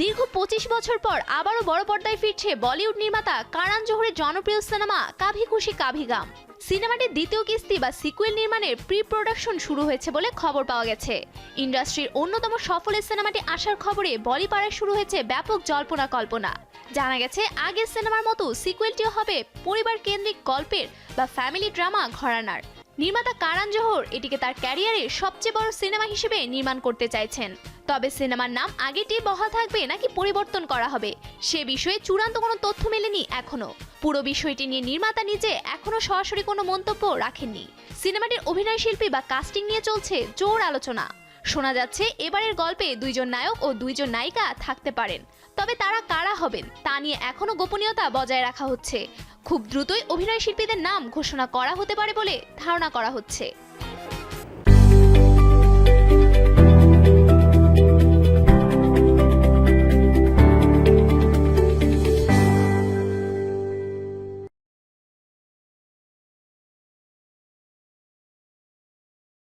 দীর্ঘ পঁচিশ বছর পর আবারও বড় পর্দায় ফিরছে বলিউড নির্মাতা কারান জোহরের জনপ্রিয় সিনেমা কাভি খুশি কাভি গাম। সিনেমাটির দ্বিতীয় কিস্তি বা সিকুয়েল নির্মাণের প্রি প্রোডাকশন শুরু হয়েছে বলে খবর পাওয়া গেছে। ইন্ডাস্ট্রির অন্যতম সফলের সিনেমাটি আসার খবরে বলিপাড়ায় শুরু হয়েছে ব্যাপক জল্পনা কল্পনা। জানা গেছে, আগের সিনেমার মতো সিকুয়েলটিও হবে পরিবার কেন্দ্রিক গল্পের বা ফ্যামিলি ড্রামা ঘরানার। নির্মাতা কারান জোহর এটিকে তার ক্যারিয়ারে সবচেয়ে বড় সিনেমা হিসেবে নির্মাণ করতে চাইছেন। তবে সিনেমার নাম আগেটি বহাল থাকবে নাকি পরিবর্তন করা হবে, সে বিষয়ে চূড়ান্ত কোনো তথ্য মেলেনি এখনও পুরো বিষয়টি নিয়ে নির্মাতা নিজে এখনও সরাসরি কোনো মন্তব্য রাখেননি। সিনেমাটির অভিনয় শিল্পী বা কাস্টিং নিয়ে চলছে জোর আলোচনা। শোনা যাচ্ছে, এবারের গল্পে দুইজন নায়ক ও দুইজন নায়িকা থাকতে পারেন। তবে তারা কারা হবেন, তা নিয়ে এখনও গোপনীয়তা বজায় রাখা হচ্ছে। খুব দ্রুতই অভিনয় শিল্পীদের নাম ঘোষণা করা হতে পারে বলে ধারণা করা হচ্ছে।